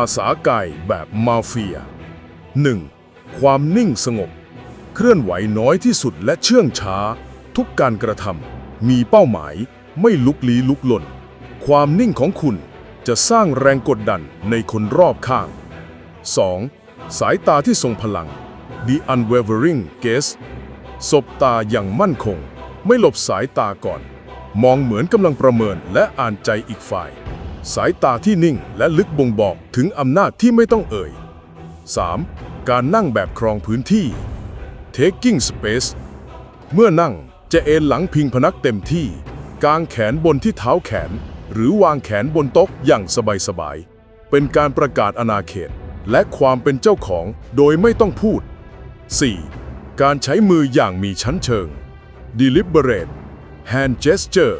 าษาไกายแบบมาเฟีย 1. ความนิ่งสงบ เคลื่อนไหวน้อยที่สุดและเชื่องช้า ทุกการกระทำมีเป้าหมายไม่ลุกลี้ลุกลน ความนิ่งของคุณจะสร้างแรงกดดันในคนรอบข้าง 2. สายตาที่ทรงพลัง The Unwavering Gaze สบตาอย่างมั่นคง ไม่หลบสายตาก่อน มองเหมือนกำลังประเมินและอ่านใจอีกฝ่าย สายตาที่นิ่งและลึกบ่งบอกถึงอำนาจที่ไม่ต้องเอ่ย 3. การนั่งแบบครองพื้นที่ taking space เมื่อนั่งจะเอนหลังพิงพนักเต็มที่ กางแขนบนที่เท้าแขน หรือวางแขนบนโต๊ะอย่างสบายๆ เป็นการประกาศอาณาเขต และความเป็นเจ้าของโดยไม่ต้องพูด 4. การใช้มืออย่างมีชั้นเชิง deliberate hand gesture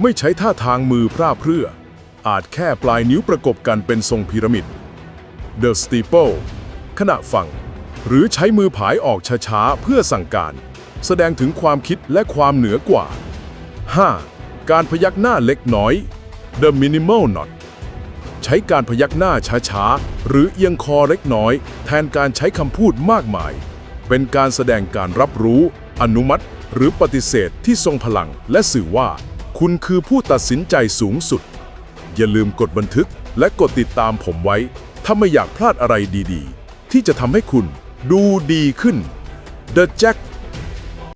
ไม่ใช้ท่าทางมือพร่าเพรื่อ อาจแค่ปลายนิ้วประกบกันเป็นทรงพีระมิด The Steeple ขณะฟัง หรือใช้มือผายออกช้าๆ เพื่อสั่งการ แสดงถึงความคิดและความเหนือกว่า 5. การพยักหน้าเล็กน้อย The Minimal Nod ใช้การพยักหน้าช้าๆ หรือเอียงคอเล็กน้อย แทนการใช้คำพูดมากมาย เป็นการแสดงการรับรู้ อนุมัติ หรือปฏิเสธที่ทรงพลังและสื่อว่า คุณคือผู้ตัดสินใจสูงสุด อย่าลืมกดบันทึกและกดติดตามผมไว้ ถ้าไม่อยากพลาดอะไรดีๆ ที่จะทำให้คุณดูดีขึ้น The Jack